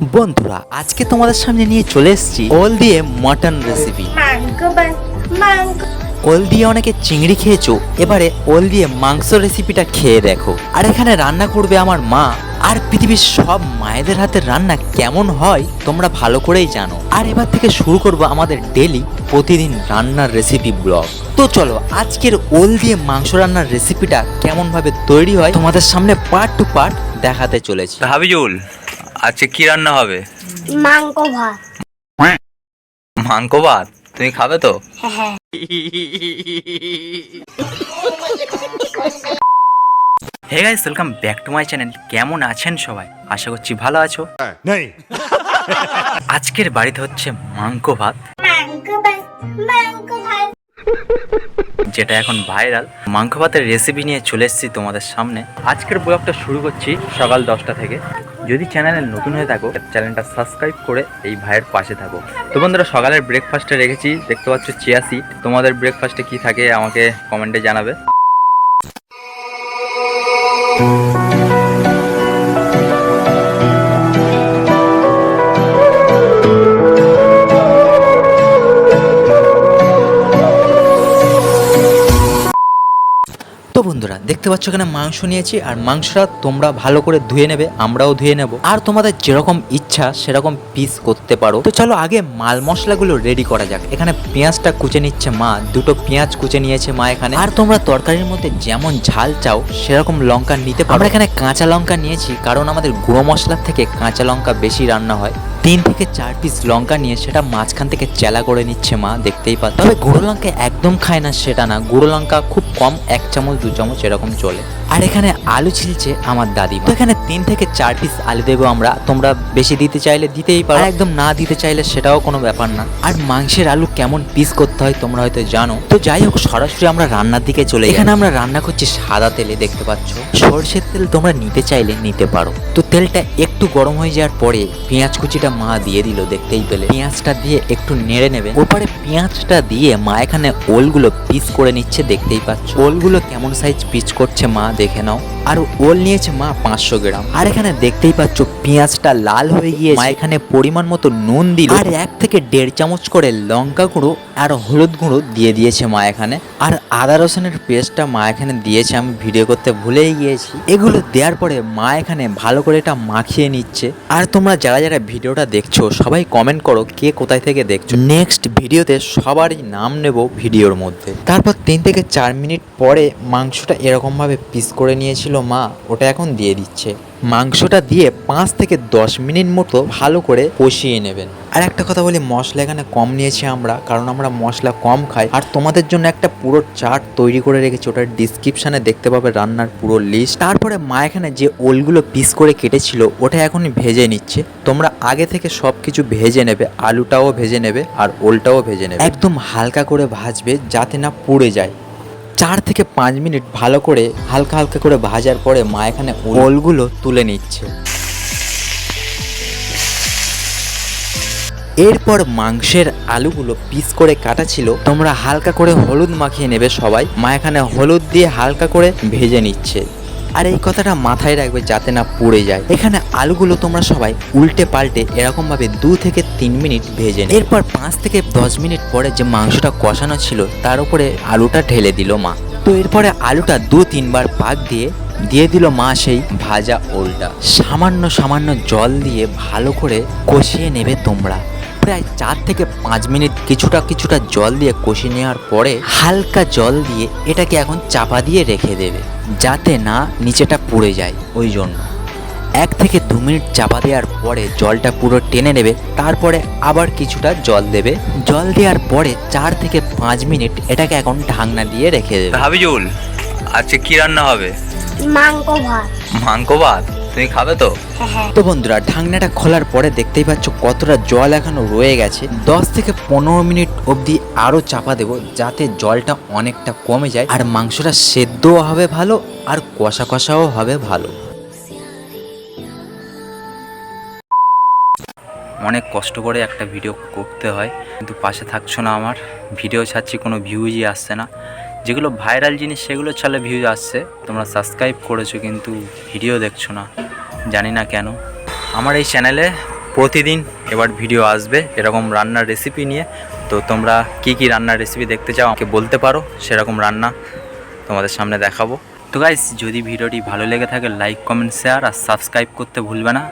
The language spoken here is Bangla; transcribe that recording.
বন্ধুরা আজকে তোমাদের সামনে নিয়ে চলে এসেছি ওল দিয়ে মটন রেসিপি ওল দিয়ে অনেকে চিংড়ি খেয়েছো এবারে ওল দিয়ে মাংস রেসিপিটা খেয়ে দেখো। আর এখানে রান্না করবে আমার মা। আর পৃথিবীর সব মায়েদের হাতের রান্না কেমন হয় তোমরা ভালো করেই জানো। আর এবার থেকে শুরু করব আমাদের ডেলি প্রতিদিন রান্নার রেসিপি ব্লগ তো চলো আজকের ওল দিয়ে মাংস রান্নার রেসিপিটা কেমন ভাবে তৈরি হয় তোমাদের সামনে পার্ট টু পার্ট দেখাতে চলেছি। হাবিজুল আজকে কি রান্না হবে? মাংস ভাত। মাংস ভাত? তুমি খাবে তো? হ্যাঁ হ্যাঁ। Hey guys welcome back to my channel কেমন আছেন সবাই? আশা করছি ভালো আছো। नहीं আজকের বাড়িতে হচ্ছে মাংস ভাত। মাংস বান- মাংস ভাত। যেটা এখন ভাইরাল মাংস ভাতের রেসিপি নিয়ে চলে এসেছি তোমাদের সামনে। আজকের ব্লগটা শুরু করছি সকাল দশটা থেকে। যদি চ্যানেলে নতুন হয়ে থাকো চ্যানেলটা সাবস্ক্রাইব করে এই ভাইয়ের পাশে থাকো। তো বন্ধুরা, সকালের ব্রেকফাস্টে রেখেছি। দেখতে পাচ্ছ চিয়া তোমাদের ব্রেকফাস্টে কি থাকে আমাকে কমেন্টে জানাবে। দেখতে পাচ্ছ এখানে মাংস নিয়েছি, আর মাংসটা তোমরা ভালো করে ধুয়ে নেবে, আমরাও ধুয়ে নেব। আর তোমাদের যেরকম ইচ্ছা, সেরকম পিস করতে পারো। তো চলো আগে মাল মশলাগুলো রেডি করা যাক। এখানে পেঁয়াজটা কুচে নিচ্ছে মা, দুটো পেঁয়াজ কুচে নিয়েছে মা এখানে। আর তোমরা তরকারির মধ্যে যেমন ঝাল চাও, সেরকম লঙ্কা নিতে পারো। আমরা এখানে কাঁচা লঙ্কা নিয়েছি, কারণ আমাদের গুঁড়ো মশলার থেকে কাঁচা লঙ্কা বেশি রান্না হয়। তিন থেকে চার পিস লঙ্কা নিয়ে সেটা মাঝখান থেকে চেলা করে নিচ্ছে মা, দেখতেই পাচ্ছ। তবে গুঁড়ো লঙ্কা একদম খায় না সেটা না। গুঁড়ো লঙ্কা খুব কম, এক চামচ, দু চামচ এরকম চলে। আর এখানে আলু ছিলছে আমার দাদি তো এখানে তিন থেকে চার পিস আলু দেবো আমরা। তোমরা বেশি দিতে চাইলে দিতেই পারো। একদম না দিতে চাইলে সেটাও কোনো ব্যাপার না। আর মাংসের আলু কেমন পিস করতে হয় তোমরা হয়তো জানো। তো যাই হোক, সরাসরি আমরা রান্নার দিকে চলে এখানে আমরা রান্না করছি সাদা তেলে, দেখতে পাচ্ছ? সর্ষের তেল তোমরা নিতে চাইলে নিতে পারো। তো তেলটা একটু গরম হয়ে যাওয়ার পরে পেঁয়াজ কুচিটা মা দিয়ে দিল, দেখতেই পেলে। পেঁয়াজটা দিয়ে একটু নেড়ে নেবে। ওপরে পেঁয়াজটা দিয়ে মা এখানে ওলগুলো পিস করে নিচ্ছে, দেখতেই পাচ্ছ। ওলগুলো কেমন সাইজ পিস করছে মা দেখে নাও। আর ওল নিয়েছে মা পাঁচশো গ্রাম। আর এখানে দেখতেই পাচ্ছ, পেঁয়াজটা লাল হয়ে গিয়ে মা এখানে পরিমাণ মতো নুন দিল। আর এক থেকে দেড় চামচ করে লঙ্কা গুঁড়ো আর হলুদ গুঁড়ো দিয়ে দিয়েছে মা এখানে। আর আদা রসুনের পেস্টটা মা এখানে দিয়েছে, আমি ভিডিও করতে ভুলেই গিয়েছি। এগুলো দেওয়ার পরে মা এখানে ভালো করে এটা মাখিয়ে নিচ্ছে। আর তোমরা যারা যারা ভিডিওটা দেখছ, সবাই কমেন্ট করো কে কোথায় থেকে দেখছ। নেক্সট ভিডিওতে সবারই নাম নেব ভিডিওর মধ্যে। তারপর তিন থেকে চার মিনিট পরে মাংসটা এরকমভাবে পিস করে নিয়েছিল মা, ওটা এখন দিয়ে দিচ্ছে। মাংসটা দিয়ে পাঁচ থেকে দশ মিনিট মতো ভালো করে কষিয়ে নেবেন। আর একটা কথা বলি, মশলা এখানে কম নিয়েছি আমরা, কারণ আমরা মশলা কম খাই। আর তোমাদের জন্য একটা পুরো চার্ট তৈরি করে রেখেছি, ওটার ডিসক্রিপশানে দেখতে পাবে রান্নার পুরো লিস্ট তারপরে মা এখানে যে ওলগুলো পিস করে কেটেছিল, ওটা এখন ভেজে নিচ্ছে। তোমরা আগে থেকে সব কিছু ভেজে নেবে, আলুটাও ভেজে নেবে, আর ওলটাও ভেজে নেবে। একদম হালকা করে ভাজবে, যাতে না পুড়ে যায়। চার থেকে পাঁচ মিনিট ভালো করে হালকা হালকা করে ভাজার পরে মা এখানে ওলগুলো তুলে নিচ্ছে। এরপর মাংসের আলুগুলো পিস করে কাটা ছিল। তোমরা হালকা করে হলুদ মাখিয়ে নেবে সবাই। মা এখানে হলুদ দিয়ে হালকা করে ভেজে নিচ্ছে। আর এই কথাটা মাথায় রাখবে যাতে না পুড়ে যায়। এখানে আলুগুলো তোমরা সবাই উল্টে পাল্টে এরকম ভাবে দু থেকে তিন মিনিট ভেজে এরপর পাঁচ থেকে দশ মিনিট পরে যে মাংসটা কষানো ছিল, তার উপরে আলুটা ঢেলে দিল মা। তো এরপরে আলুটা দু তিনবার পাক দিয়ে দিয়ে দিল মা সেই ভাজা ওলটা। সামান্য সামান্য জল দিয়ে ভালো করে কষিয়ে নেবে তোমরা। প্রায় চার থেকে পাঁচ মিনিট কিছুটা কিছুটা জল দিয়ে কষিয়ে নেওয়ার পরে হালকা জল দিয়ে এটাকে এখন চাপা দিয়ে রেখে দেবে যাতে না নিচেটা পুড়ে যায় ওই জন্য। এক থেকে দু মিনিট চাপা দেওয়ার পরে জলটা পুরো টেনে নেবে তারপরে আবার কিছুটা জল দেবে। জল দেওয়ার পরে চার থেকে পাঁচ মিনিট এটাকে এখন ঢাকনা দিয়ে রেখে দেবে। হাবিজুল আজকে কি রান্না হবে? মাংস ভাত। মাংস ভাত? তুমি খাবে তো? হ্যাঁ। তো বন্ধুরা ঢাকনাটা খোলার পরে দেখতেই পাচ্ছ কতটা জল এখনও রয়ে গেছে। দশ থেকে পনেরো মিনিট অবধি আরও চাপা দেবো যাতে জলটা অনেকটা কমে যায় আর মাংসটা সেদ্ধও হবে ভালো আর কষা কষাও হবে ভালো। অনেক কষ্ট করে একটা ভিডিও করতে হয় কিন্তু পাশে থাকছো না আমার। ভিডিও ছাড়ছি কোনো ভিউজই আসছে না। যেগুলো ভাইরাল জিনিস সেগুলো ছাড়লে ভিউজ আসছে। তোমরা সাবস্ক্রাইব করেছ কিন্তু ভিডিও দেখছ না। জানি না কেন। আমার এই চ্যানেলে প্রতিদিন এবার ভিডিও আসবে এরকম রান্নার রেসিপি নিয়ে। তো তোমরা কি কি রান্নার রেসিপি দেখতে চাও আমাকে বলতে পারো, সেরকম রান্না তোমাদের সামনে দেখাবো। তো গাইস যদি ভিডিওটি ভালো লেগে থাকে লাইক কমেন্ট শেয়ার আর সাবস্ক্রাইব করতে ভুলবে না।